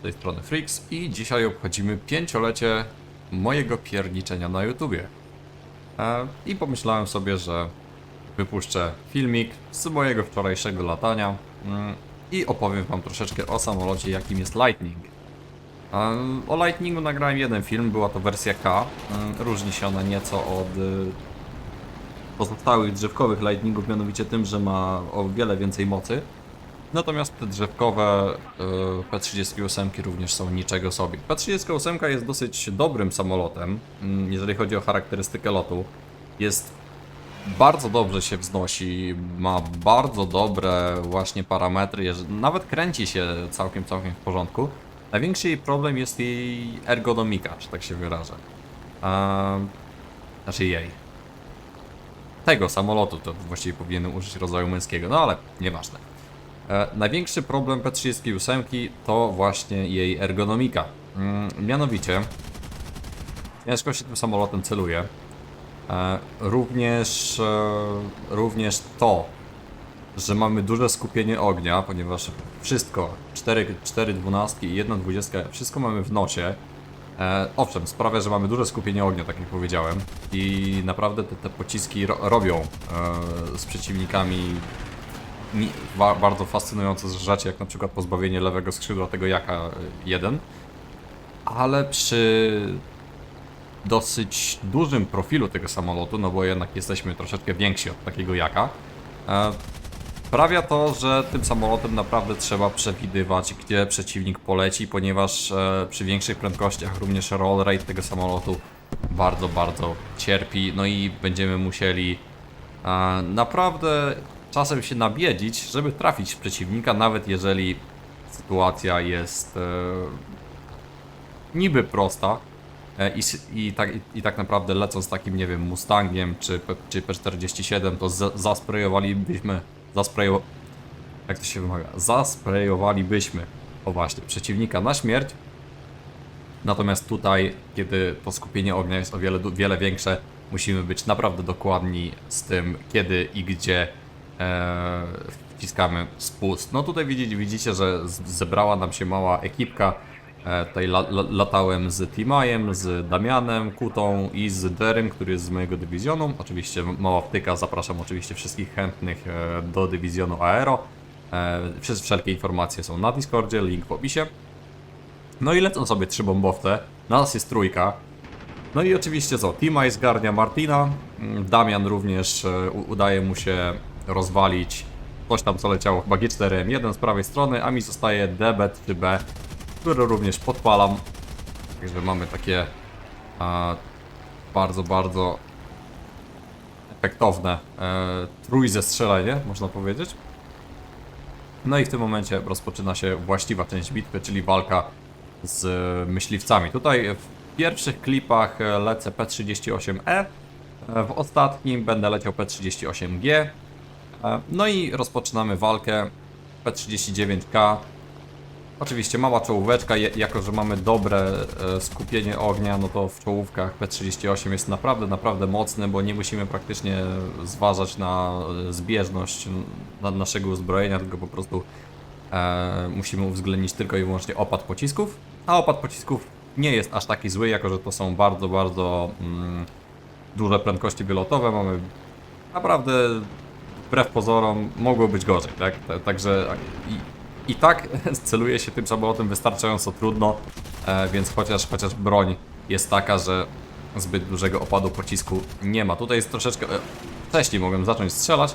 Z tej strony Freaks i dzisiaj obchodzimy pięciolecie mojego pierniczenia na YouTubie. E, I pomyślałem sobie, że wypuszczę filmik z mojego wczorajszego latania mm, i opowiem wam troszeczkę o samolocie, jakim jest Lightning. E, O Lightningu nagrałem jeden film, była to wersja K. Mm, Różni się ona nieco od pozostałych drzewkowych Lightningów, mianowicie tym, że ma o wiele więcej mocy. Natomiast te drzewkowe y, P38 również są niczego sobie. P38 jest dosyć dobrym samolotem, mm, jeżeli chodzi o charakterystykę lotu. Jest bardzo dobrze się wznosi, ma bardzo dobre właśnie parametry, nawet kręci się całkiem, całkiem w porządku. Największy jej problem jest jej ergonomika, że tak się wyrażę. A, znaczy jej. Tego samolotu, to właściwie powinienem użyć rodzaju męskiego, no ale nieważne. E, największy problem P38 to właśnie jej ergonomika. Mm, mianowicie, ciężko się tym samolotem celuje. E, również, e, również to, że mamy duże skupienie ognia, ponieważ wszystko, 4, 4 dwunastki i 1 dwudziestka, wszystko mamy w nosie. E, owszem, sprawia, że mamy duże skupienie ognia, tak jak powiedziałem, i naprawdę te, te pociski ro, robią e, z przeciwnikami bardzo fascynujące rzeczy, jak na przykład pozbawienie lewego skrzydła tego jaka 1, ale przy dosyć dużym profilu tego samolotu, no bo jednak jesteśmy troszeczkę więksi od takiego jaka, e, sprawia to, że tym samolotem naprawdę trzeba przewidywać, gdzie przeciwnik poleci, ponieważ e, przy większych prędkościach również roll rate tego samolotu bardzo, bardzo cierpi, no i będziemy musieli e, naprawdę czasem się nabiedzić, żeby trafić przeciwnika, nawet jeżeli sytuacja jest e, niby prosta e, i, i, tak, i, i tak naprawdę lecąc takim, nie wiem, Mustangiem czy, czy P47, to zasprejowalibyśmy, zasprejo, jak to się wymawia, zasprejowalibyśmy, o właśnie, przeciwnika na śmierć, Natomiast tutaj, kiedy to skupienie ognia jest o wiele, wiele większe, musimy być naprawdę dokładni z tym, kiedy i gdzie wciskamy spust. No tutaj widzicie, widzicie, że zebrała nam się mała ekipka. E, tutaj la, la, latałem z Timajem, z Damianem, Kutą i z Derym, który jest z mojego dywizjonu. Oczywiście mała wtyka, zapraszam oczywiście wszystkich chętnych e, do dywizjonu Aero. E, wszel- wszelkie informacje są na Discordzie, link w opisie. No i lecą sobie trzy bombowce. Nas jest trójka. No i oczywiście co? Tima zgarnia Martina. mm, Damian również e, udaje mu się rozwalić coś tam co leciało, chyba G4M1 z prawej strony, a mi zostaje DB3B, który również podpalam. Także mamy takie a, bardzo, bardzo efektowne e, trójzestrzelenie, można powiedzieć. No i w tym momencie rozpoczyna się właściwa część bitwy, czyli walka z e, myśliwcami. Tutaj w pierwszych klipach e, lecę P38E, e, w ostatnim będę leciał P38G. E, No i rozpoczynamy walkę P39K. Oczywiście mała czołóweczka, jako że mamy dobre e, skupienie ognia, no to w czołówkach P38 jest naprawdę, naprawdę mocny, bo nie musimy praktycznie zważać na e, zbieżność na naszego uzbrojenia, tylko po prostu musimy uwzględnić tylko i wyłącznie opad pocisków. A opad pocisków nie jest aż taki zły, jako że to są bardzo, bardzo mm, duże prędkości wylotowe. Mamy naprawdę wbrew pozorom mogło być gorzej, tak? Ta- Także i, i tak celuje się tym samolotem wystarczająco trudno, e, więc chociaż, chociaż broń jest taka, że zbyt dużego opadu pocisku nie ma. Tutaj jest troszeczkę... E, wcześniej mogłem zacząć strzelać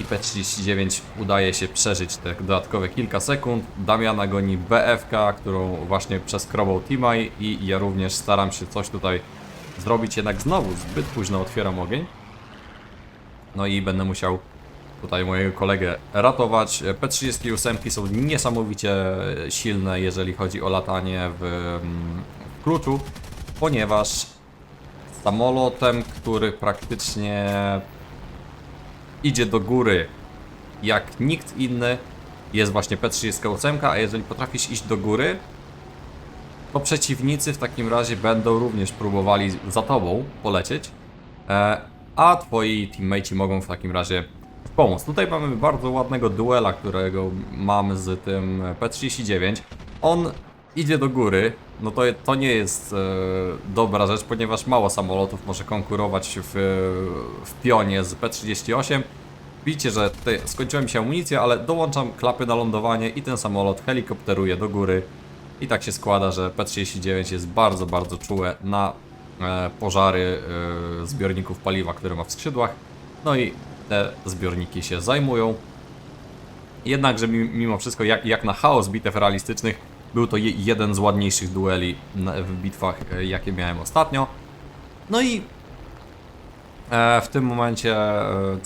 i P39 udaje się przeżyć te dodatkowe kilka sekund. Damiana goni BFK, którą właśnie przeskrobał Timaj i ja również staram się coś tutaj zrobić, jednak znowu zbyt późno otwieram ogień. No i będę musiał tutaj mojego kolegę ratować. P38 są niesamowicie silne, jeżeli chodzi o latanie w, mm, w kluczu, ponieważ samolotem, który praktycznie idzie do góry jak nikt inny, jest właśnie P38, a jeżeli potrafisz iść do góry, to przeciwnicy w takim razie będą również próbowali za tobą polecieć, e, a twoi teammateci mogą w takim razie pomóc. Tutaj mamy bardzo ładnego duela, którego mamy z tym P39. on idzie do góry, no to, to nie jest e, dobra rzecz, ponieważ mało samolotów może konkurować w, w pionie z P-38. Widzicie, że tutaj skończyła mi się amunicja, ale dołączam klapy na lądowanie i ten samolot helikopteruje do góry. I tak się składa, że P-39 jest bardzo, bardzo czułe na pożary e, zbiorników paliwa, które ma w skrzydłach. No i te zbiorniki się zajmują. Jednakże mi- mimo wszystko, jak, jak na chaos bitew realistycznych, był to je, jeden z ładniejszych dueli w bitwach, e, jakie miałem ostatnio. No i e, w tym momencie e,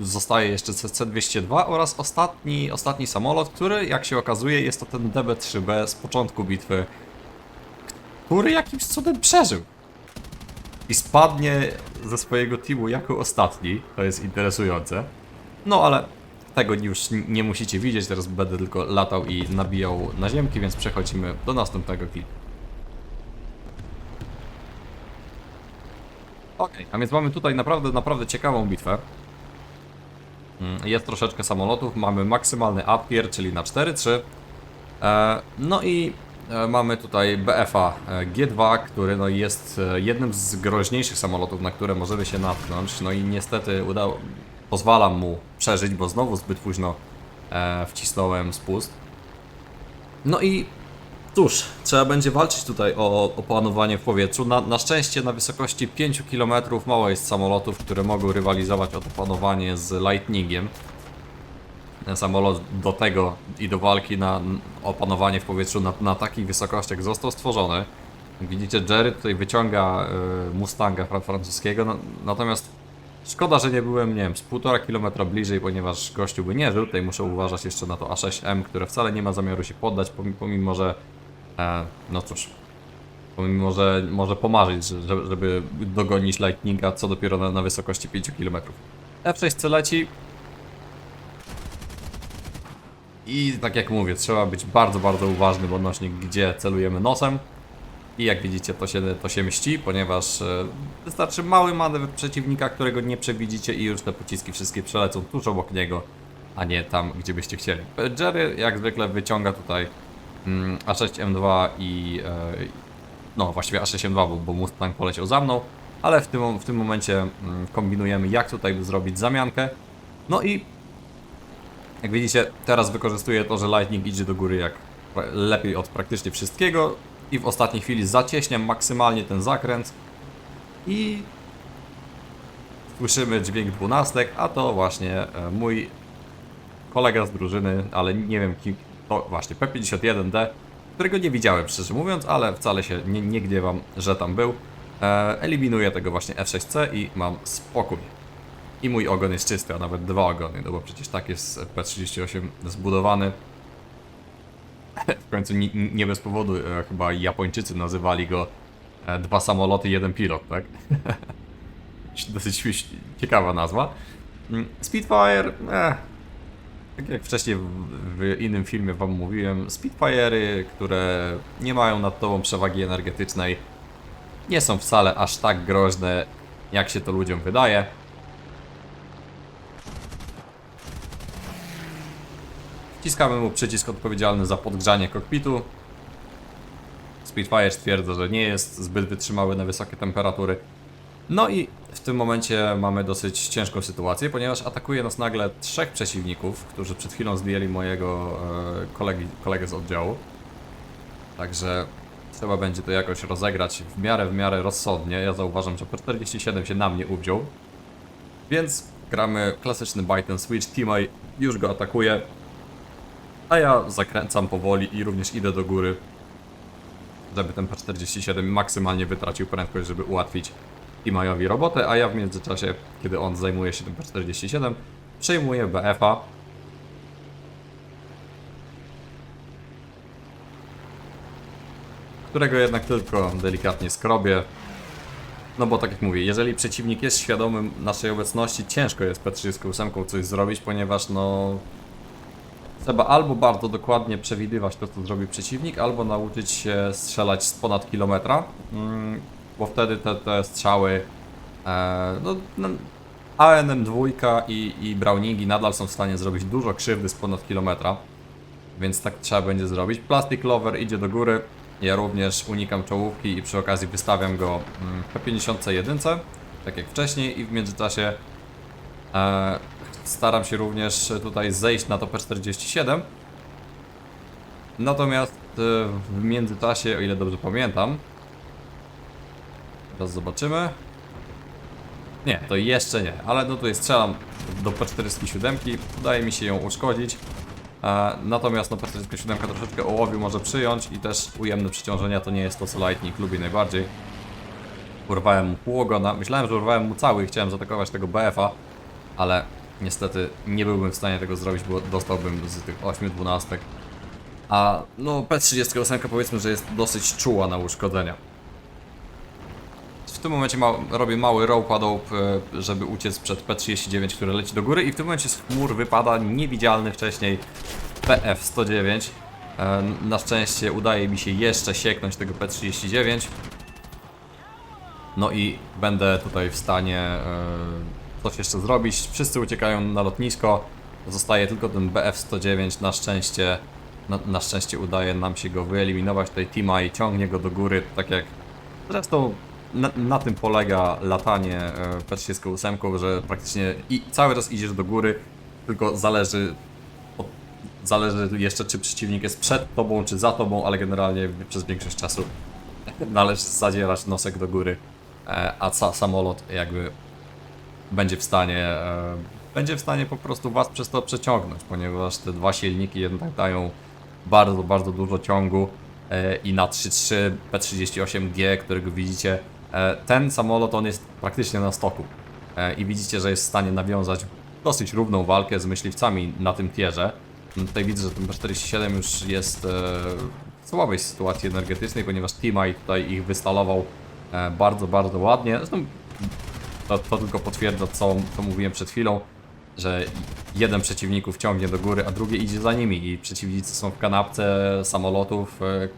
zostaje jeszcze C202 oraz ostatni, ostatni samolot, który jak się okazuje jest to ten DB3B z początku bitwy, który jakimś cudem przeżył. I spadnie ze swojego teamu jako ostatni, to jest interesujące. No ale tego już nie musicie widzieć, teraz będę tylko latał i nabijał na ziemki, więc przechodzimy do następnego klipu. Okej, a więc mamy tutaj naprawdę, naprawdę ciekawą bitwę. Mm, Jest troszeczkę samolotów, mamy maksymalny uptier, czyli na 4-3. E, No i mamy tutaj BFA e, G2, który no jest e, jednym z groźniejszych samolotów, na które możemy się natknąć. No i niestety udało, pozwalam mu przeżyć, bo znowu zbyt późno e, wcisnąłem spust. No i cóż, trzeba będzie walczyć tutaj o opanowanie w powietrzu. Na, na szczęście na wysokości 5 km mało jest samolotów, które mogą rywalizować o to panowanie z Lightningiem. Ten samolot do tego i do walki na opanowanie w powietrzu na, na takich wysokościach został stworzony. Jak Widzicie, Jerry tutaj wyciąga y, Mustanga fra- francuskiego, no, natomiast szkoda, że nie byłem, nie wiem, z półtora kilometra bliżej, ponieważ gościu by nie żył. Tutaj muszę uważać jeszcze na to A6M, które wcale nie ma zamiaru się poddać, pomimo, że, e, no cóż, pomimo, że może pomarzyć, że- żeby, żeby dogonić Lightninga, co dopiero na, na wysokości 5 km. F6 leci, i tak jak mówię, trzeba być bardzo, bardzo uważnym odnośnie gdzie celujemy nosem. I jak widzicie, to się, to się mści, ponieważ e, wystarczy mały manewr przeciwnika, którego nie przewidzicie i już te pociski wszystkie przelecą tuż obok niego, a nie tam, gdzie byście chcieli. Jerry jak zwykle wyciąga tutaj mm, A6M2 i e, no właściwie A6M2, bo, bo Mustang poleciał za mną, ale w tym, w tym momencie mm, kombinujemy jak tutaj zrobić zamiankę. No i jak widzicie, teraz wykorzystuję to, że Lightning idzie do góry jak lepiej od praktycznie wszystkiego i w ostatniej chwili zacieśniam maksymalnie ten zakręt i słyszymy dźwięk dwunastek, a to właśnie e, mój kolega z drużyny, ale nie wiem kim, to właśnie P51D, którego nie widziałem szczerze mówiąc, ale wcale się nie, nie gniewam, że tam był. E, eliminuję tego właśnie F6C i mam spokój. I mój ogon jest czysty, a nawet dwa ogony, no bo przecież tak jest P38 zbudowany. W końcu nie, nie bez powodu e, chyba Japończycy nazywali go e, dwa samoloty, jeden pilot, tak? Dosyć ciekawa nazwa. Mm, Spitfire, eh, tak jak wcześniej w, w innym filmie wam mówiłem, Spitfire'y, które nie mają nad tobą przewagi energetycznej, nie są wcale aż tak groźne, jak się to ludziom wydaje. Wciskamy mu przycisk odpowiedzialny za podgrzanie kokpitu. Spitfire stwierdza, że nie jest zbyt wytrzymały na wysokie temperatury. No i w tym momencie mamy dosyć ciężką sytuację, ponieważ atakuje nas nagle trzech przeciwników, którzy przed chwilą zdjęli mojego e, kolegi, kolegę z oddziału. Także trzeba będzie to jakoś rozegrać w miarę, w miarę rozsądnie. Ja zauważam, że P47 się na mnie uwziął. Więc gramy klasyczny bite and switch. Teamay już go atakuje, a ja zakręcam powoli i również idę do góry, żeby ten P47 maksymalnie wytracił prędkość, żeby ułatwić Timajowi robotę, a ja w międzyczasie, kiedy on zajmuje się tym P47, przejmuję BF-a. Którego jednak tylko delikatnie skrobię. No bo tak jak mówię, jeżeli przeciwnik jest świadomy naszej obecności, ciężko jest P38 coś zrobić, ponieważ no Trzeba albo bardzo dokładnie przewidywać to, co zrobi przeciwnik, albo nauczyć się strzelać z ponad kilometra, mm, bo wtedy te, te strzały, e, no, no, ANM2 i, i Browningi nadal są w stanie zrobić dużo krzywdy z ponad kilometra. więc tak trzeba będzie zrobić. Plastic Lover idzie do góry. Ja również unikam czołówki i przy okazji wystawiam go mm, w P51, tak jak wcześniej i w międzyczasie e, staram się również tutaj zejść na to P47. Natomiast e, w międzyczasie, o ile dobrze pamiętam, teraz zobaczymy. Nie, to jeszcze nie, ale no tutaj strzelam do P47, udaje mi się ją uszkodzić. E, natomiast no P47 troszeczkę ołowiu może przyjąć i też ujemne przyciążenia to nie jest to co Lightning lubi najbardziej. Urwałem mu pół ogona, myślałem, że urwałem mu cały i chciałem zaatakować tego BF-a, ale niestety nie byłbym w stanie tego zrobić, bo dostałbym z tych 8-12. A no P38 powiedzmy, że jest dosyć czuła na uszkodzenia. W tym momencie ma, robię mały rope e, żeby uciec przed P39, który leci do góry i w tym momencie z chmur wypada niewidzialny wcześniej PF109. E, Na szczęście udaje mi się jeszcze sieknąć tego P39. No i będę tutaj w stanie e, coś jeszcze zrobić. Wszyscy uciekają na lotnisko. Zostaje tylko ten BF-109. Na szczęście, na, na szczęście udaje nam się go wyeliminować. Tutaj Tima i ciągnie go do góry, tak jak zresztą na, na tym polega latanie e, P38, że praktycznie i cały czas idziesz do góry, tylko zależy od, zależy jeszcze czy przeciwnik jest przed tobą czy za tobą, ale generalnie przez większość czasu należy zadzierać nosek do góry, e, a samolot jakby będzie w stanie e, będzie w stanie po prostu was przez to przeciągnąć, ponieważ te dwa silniki jednak dają bardzo, bardzo dużo ciągu e, i na 3.3 P38G, którego widzicie, e, ten samolot on jest praktycznie na stoku i widzicie, że jest w stanie nawiązać dosyć równą walkę z myśliwcami na tym tierze. Tutaj widzę, że ten P47 już jest w słabej sytuacji energetycznej, ponieważ Timai tutaj ich wystalował bardzo, bardzo ładnie. Zresztą to, to tylko potwierdza, co, co mówiłem przed chwilą, że jeden przeciwników ciągnie do góry, a drugi idzie za nimi i przeciwnicy są w kanapce samolotów, e,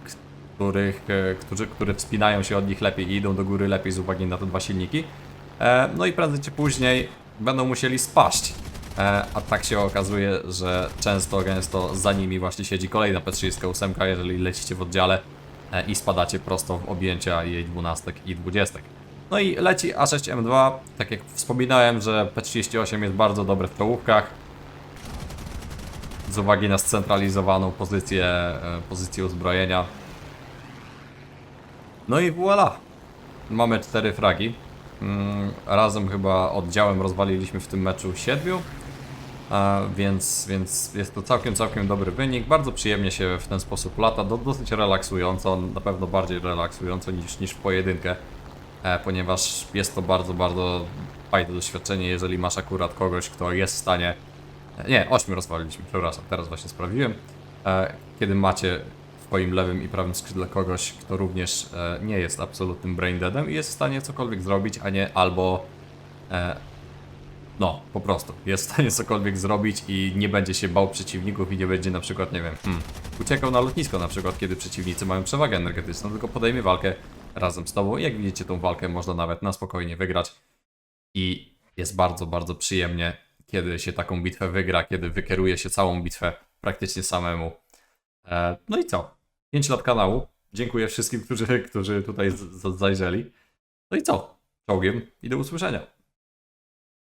których, e, którzy, które wspinają się od nich lepiej i idą do góry lepiej z uwagi na te dwa silniki. E, No i prędzej czy później będą musieli spaść. A tak się okazuje, że często, gęsto za nimi właśnie siedzi kolejna P38, jeżeli lecicie w oddziale i spadacie prosto w objęcia jej 12 i 20. No i leci A6M2, tak jak wspominałem, że P38 jest bardzo dobry w czołówkach. Z uwagi na scentralizowaną pozycję, e, pozycję uzbrojenia. No i voilà. Mamy cztery fragi. Mm, Razem chyba oddziałem rozwaliliśmy w tym meczu siedmiu. A, więc, więc jest to całkiem, całkiem dobry wynik. Bardzo przyjemnie się w ten sposób lata, do, dosyć relaksująco, na pewno bardziej relaksująco niż, niż w pojedynkę, e, ponieważ jest to bardzo, bardzo fajne doświadczenie, jeżeli masz akurat kogoś, kto jest w stanie. e, Nie, 8 rozwaliliśmy, przepraszam, teraz właśnie sprawdziłem. E, kiedy macie w swoim lewym i prawym skrzydle kogoś, kto również e, nie jest absolutnym braindeadem i jest w stanie cokolwiek zrobić, a nie albo e, no, po prostu. Jest w stanie cokolwiek zrobić i nie będzie się bał przeciwników i nie będzie na przykład, nie wiem, hmm, uciekał na lotnisko na przykład, kiedy przeciwnicy mają przewagę energetyczną, tylko podejmie walkę razem z tobą. Jak widzicie, tą walkę można nawet na spokojnie wygrać. I jest bardzo, bardzo przyjemnie, kiedy się taką bitwę wygra, kiedy wykieruje się całą bitwę praktycznie samemu. E, no i co? 5 lat kanału. Dziękuję wszystkim, którzy, którzy tutaj zajrzeli. No i co? Czołgiem i do usłyszenia.